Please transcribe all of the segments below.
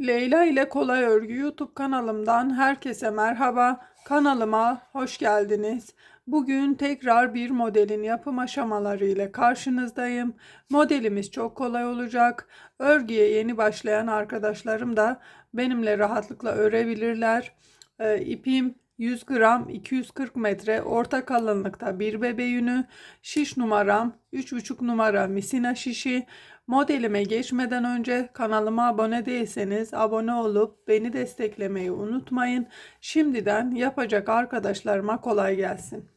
Leyla ile Kolay Örgü YouTube kanalımdan herkese merhaba. Kanalıma hoş geldiniz. Bugün tekrar bir modelin yapım aşamaları ile karşınızdayım. Modelimiz çok kolay olacak. Örgüye yeni başlayan arkadaşlarım da benimle rahatlıkla örebilirler. Ee, ipim 100 gram 240 metre orta kalınlıkta bir bebe yünü şiş numaram 3,5 numara misina şişi. Modelime geçmeden önce kanalıma abone değilseniz abone olup beni desteklemeyi unutmayın. Şimdiden yapacak arkadaşlarıma kolay gelsin.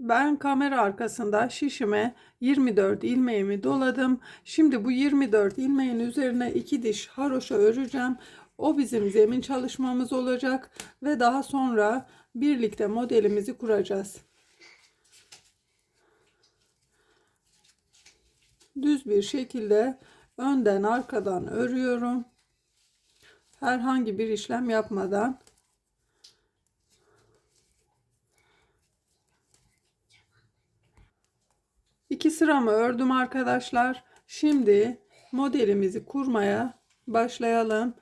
Ben kamera arkasında şişime 24 ilmeğimi doladım. Şimdi bu 24 ilmeğin üzerine iki diş haroşa öreceğim. O bizim zemin çalışmamız olacak ve daha sonra birlikte modelimizi kuracağız. Düz bir şekilde önden arkadan örüyorum. Herhangi bir işlem yapmadan İki sıramı ördüm arkadaşlar. Şimdi modelimizi kurmaya başlayalım.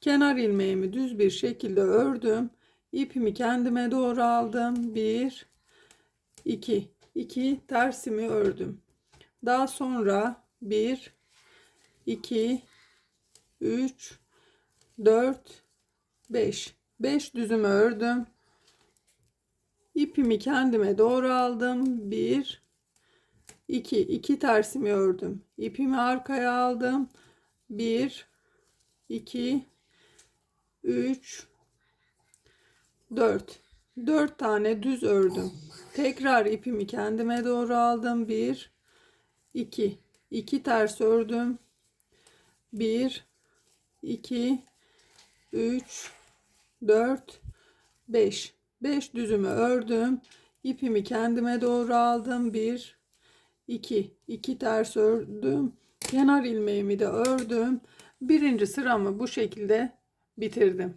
Kenar ilmeğimi düz bir şekilde ördüm. İpimi kendime doğru aldım. 1 2 2 tersimi ördüm. Daha sonra 1 2 3 4 5 5 düzümü ördüm. İpimi kendime doğru aldım. 1 2 2 tersimi ördüm. İpimi arkaya aldım. 1 2 3 4 4 tane düz ördüm. Tekrar ipimi kendime doğru aldım. 1 2 2 ters ördüm. 1 2 3 4 5 5 düzümü ördüm. İpimi kendime doğru aldım. 1 2 2 ters ördüm. Kenar ilmeğimi de ördüm. Birinci sıramı bu şekilde bitirdim.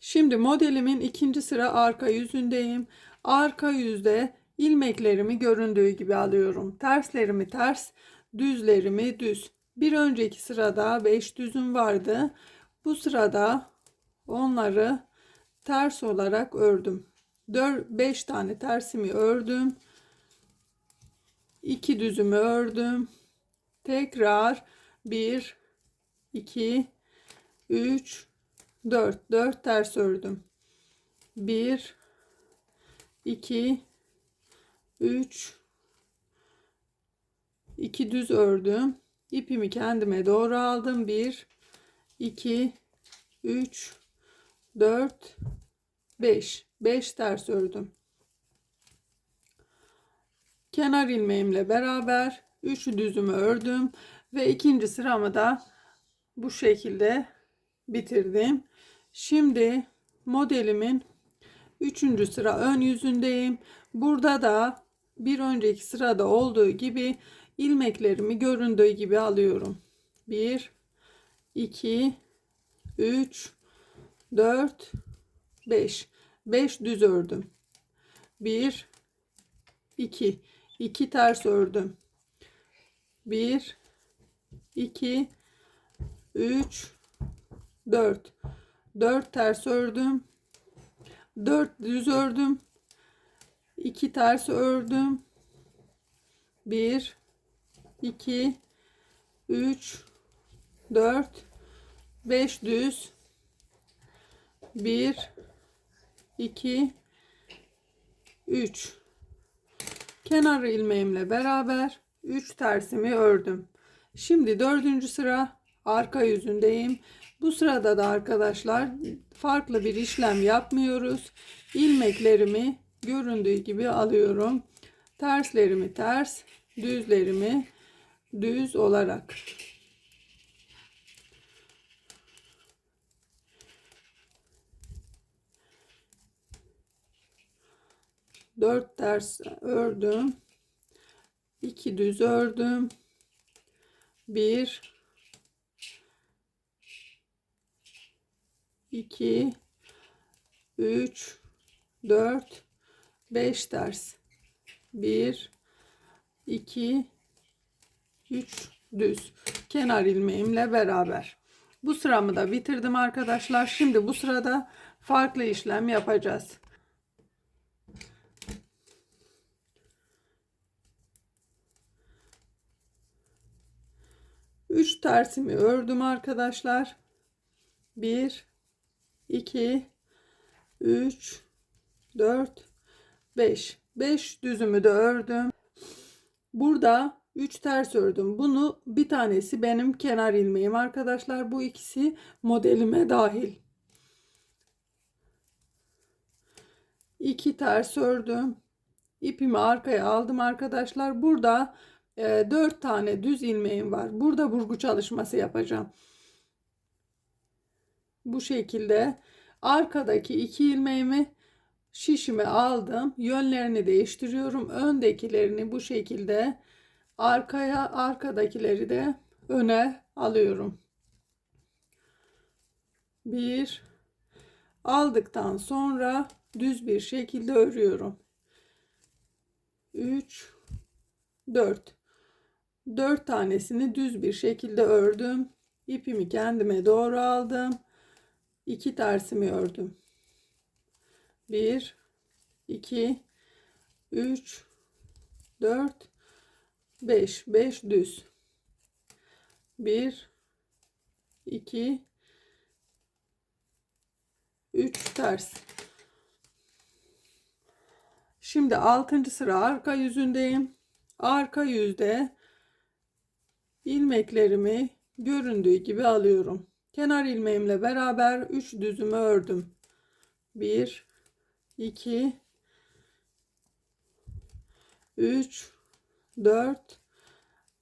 Şimdi modelimin ikinci sıra arka yüzündeyim. Arka yüzde ilmeklerimi göründüğü gibi alıyorum. Terslerimi ters, düzlerimi düz. Bir önceki sırada 5 düzüm vardı. Bu sırada onları ters olarak ördüm. 4 5 tane tersimi ördüm. 2 düzümü ördüm. Tekrar 1 2 3 4 4 ters ördüm. 1 2 3 2 düz ördüm. İpimi kendime doğru aldım. 1 2 3 4 5 5 ters ördüm. Kenar ilmeğimle beraber 3 düzümü ördüm ve ikinci sıramı da bu şekilde bitirdim. Şimdi modelimin 3. sıra ön yüzündeyim. Burada da bir önceki sırada olduğu gibi ilmeklerimi göründüğü gibi alıyorum. 1 2 3 4 5 5 düz ördüm. 1 2 2 ters ördüm. 1 2 3 4 4 ters ördüm. 4 düz ördüm. 2 ters ördüm. 1 2 3 4 5 düz 1 2 3 kenar ilmeğimle beraber 3 tersimi ördüm. Şimdi dördüncü sıra arka yüzündeyim. Bu sırada da arkadaşlar farklı bir işlem yapmıyoruz. İlmeklerimi göründüğü gibi alıyorum. Terslerimi ters, düzlerimi düz olarak 4 ters ördüm. 2 düz ördüm. 1 2 3 4 5 ters 1 2 3 düz. Kenar ilmeğimle beraber. Bu sıramı da bitirdim arkadaşlar. Şimdi bu sırada farklı işlem yapacağız Üç tersimi ördüm arkadaşlar. 1 2 3 4 5 5 düzümü de ördüm. Burada 3 ters ördüm. Bunu bir tanesi benim kenar ilmeğim arkadaşlar. Bu ikisi modelime dahil. 2 ters ördüm. İpimi arkaya aldım arkadaşlar. Burada e, 4 tane düz ilmeğim var. Burada burgu çalışması yapacağım. Bu şekilde arkadaki iki ilmeğimi şişime aldım. Yönlerini değiştiriyorum. Öndekilerini bu şekilde arkaya, arkadakileri de öne alıyorum. Bir aldıktan sonra düz bir şekilde örüyorum. 3 4 4 tanesini düz bir şekilde ördüm. İpimi kendime doğru aldım. 2 tersimi ördüm. 1 2 3 4 5 5 düz 1 2 3 ters şimdi 6. sıra arka yüzündeyim arka yüzde ilmeklerimi göründüğü gibi alıyorum kenar ilmeğimle beraber 3 düzümü ördüm 1 2 3 4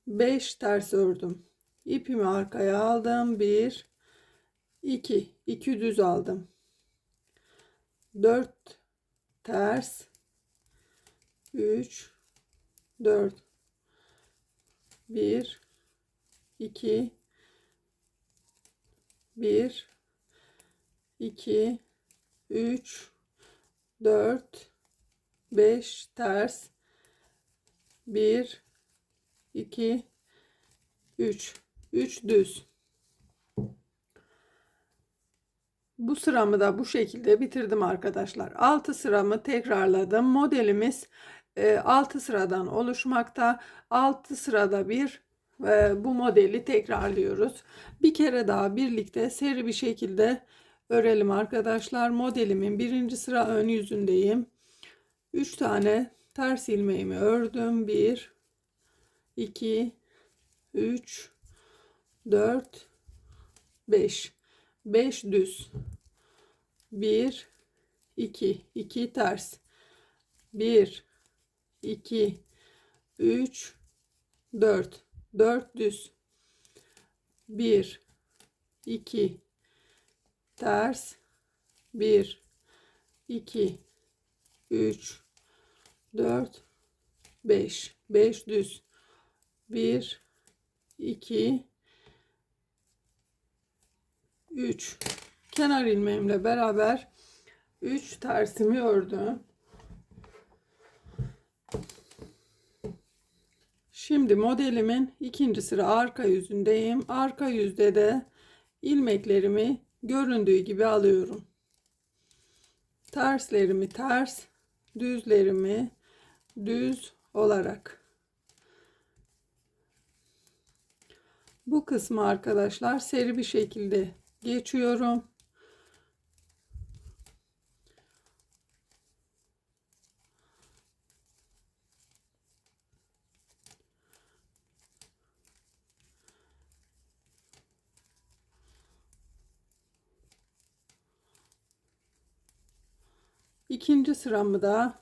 5 ters ördüm. İpimi arkaya aldım. 1 2 2 düz aldım. 4 ters 3 4 1 2 1 2 3 4 5 ters. 1 2 3 3 düz. Bu sıramı da bu şekilde bitirdim arkadaşlar. 6 sıramı tekrarladım. Modelimiz 6 e, sıradan oluşmakta. 6 sırada bir bu modeli tekrarlıyoruz. Bir kere daha birlikte seri bir şekilde örelim arkadaşlar. Modelimin birinci sıra ön yüzündeyim. 3 tane ters ilmeğimi ördüm. 1 2 3 4 5 5 düz. 1 2 2 ters. 1 2 3 4 4 düz 1 2 ters. 1 2 3 4 5 5 düz 1 2 3 kenar ilmeğimle beraber 3 tersimi ördüm. Şimdi modelimin ikinci sıra arka yüzündeyim. Arka yüzde de ilmeklerimi göründüğü gibi alıyorum. Terslerimi ters, düzlerimi düz olarak. Bu kısmı arkadaşlar seri bir şekilde geçiyorum. İkinci sıramı da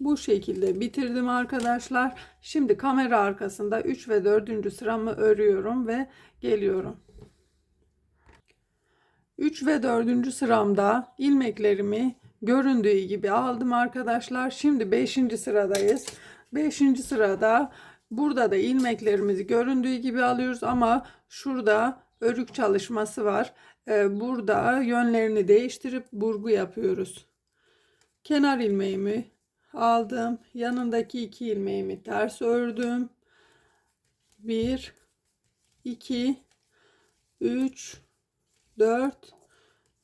bu şekilde bitirdim arkadaşlar. Şimdi kamera arkasında 3 ve 4. sıramı örüyorum ve geliyorum. 3 ve 4. sıramda ilmeklerimi göründüğü gibi aldım arkadaşlar. Şimdi 5. sıradayız. 5. sırada burada da ilmeklerimizi göründüğü gibi alıyoruz ama şurada örük çalışması var. Ee, burada yönlerini değiştirip burgu yapıyoruz. kenar ilmeğimi aldım. Yanındaki iki ilmeğimi ters ördüm. 1 2 3 4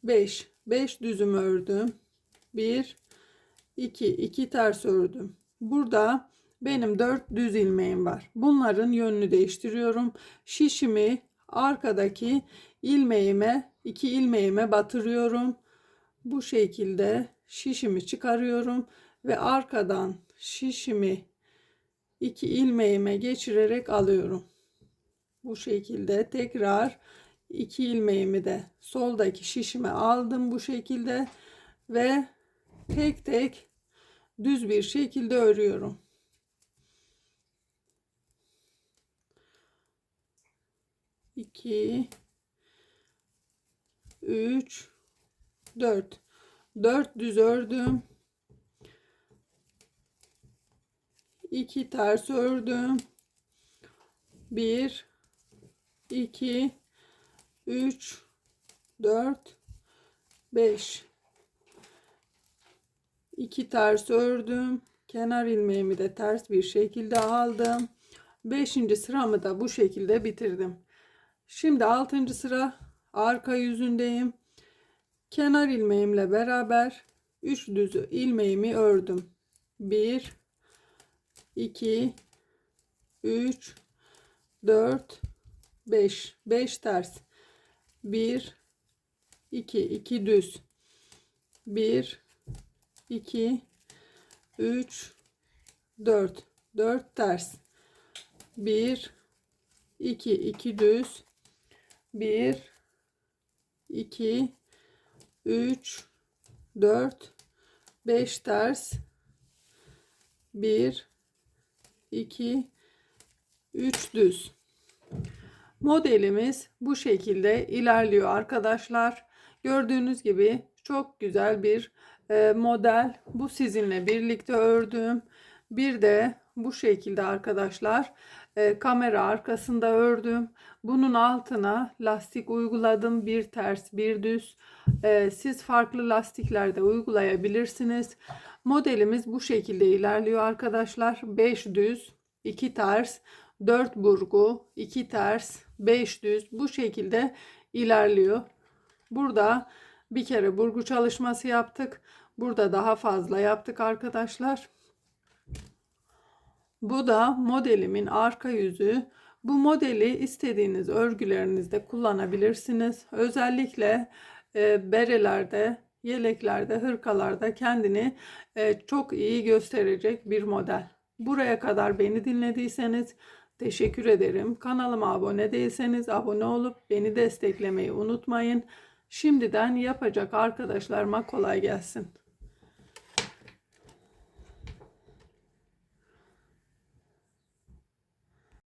5 5 düzüm ördüm. 1 2 2 ters ördüm. Burada benim 4 düz ilmeğim var. Bunların yönünü değiştiriyorum. Şişimi arkadaki ilmeğime, iki ilmeğime batırıyorum. Bu şekilde şişimi çıkarıyorum ve arkadan şişimi iki ilmeğime geçirerek alıyorum. Bu şekilde tekrar iki ilmeğimi de soldaki şişime aldım bu şekilde ve tek tek düz bir şekilde örüyorum. İki, üç, dört. Dört düz ördüm. İki ters ördüm. Bir, iki, üç, dört, beş. İki ters ördüm. Kenar ilmeğimi de ters bir şekilde aldım. Beşinci sıramı da bu şekilde bitirdim. Şimdi altıncı sıra arka yüzündeyim. Kenar ilmeğimle beraber 3 düz ilmeğimi ördüm. 1 2 3 4 5 5 ters. 1 2 2 düz. 1 2 3 4 4 ters. 1 2 2 düz. 1 2 3 4 5 ters. 1 2 3 düz. Modelimiz bu şekilde ilerliyor arkadaşlar. Gördüğünüz gibi çok güzel bir e, model. Bu sizinle birlikte ördüğüm. Bir de bu şekilde arkadaşlar e, kamera arkasında ördüm. Bunun altına lastik uyguladım. Bir ters bir düz. E, siz farklı lastiklerde uygulayabilirsiniz. Modelimiz bu şekilde ilerliyor arkadaşlar. 5 düz 2 ters 4 burgu 2 ters 5 düz. Bu şekilde ilerliyor. Burada bir kere burgu çalışması yaptık. Burada daha fazla yaptık arkadaşlar bu da modelimin arka yüzü. Bu modeli istediğiniz örgülerinizde kullanabilirsiniz. Özellikle e, berelerde, yeleklerde, hırkalarda kendini e, çok iyi gösterecek bir model. Buraya kadar beni dinlediyseniz teşekkür ederim. Kanalıma abone değilseniz abone olup beni desteklemeyi unutmayın. Şimdiden yapacak arkadaşlarıma kolay gelsin.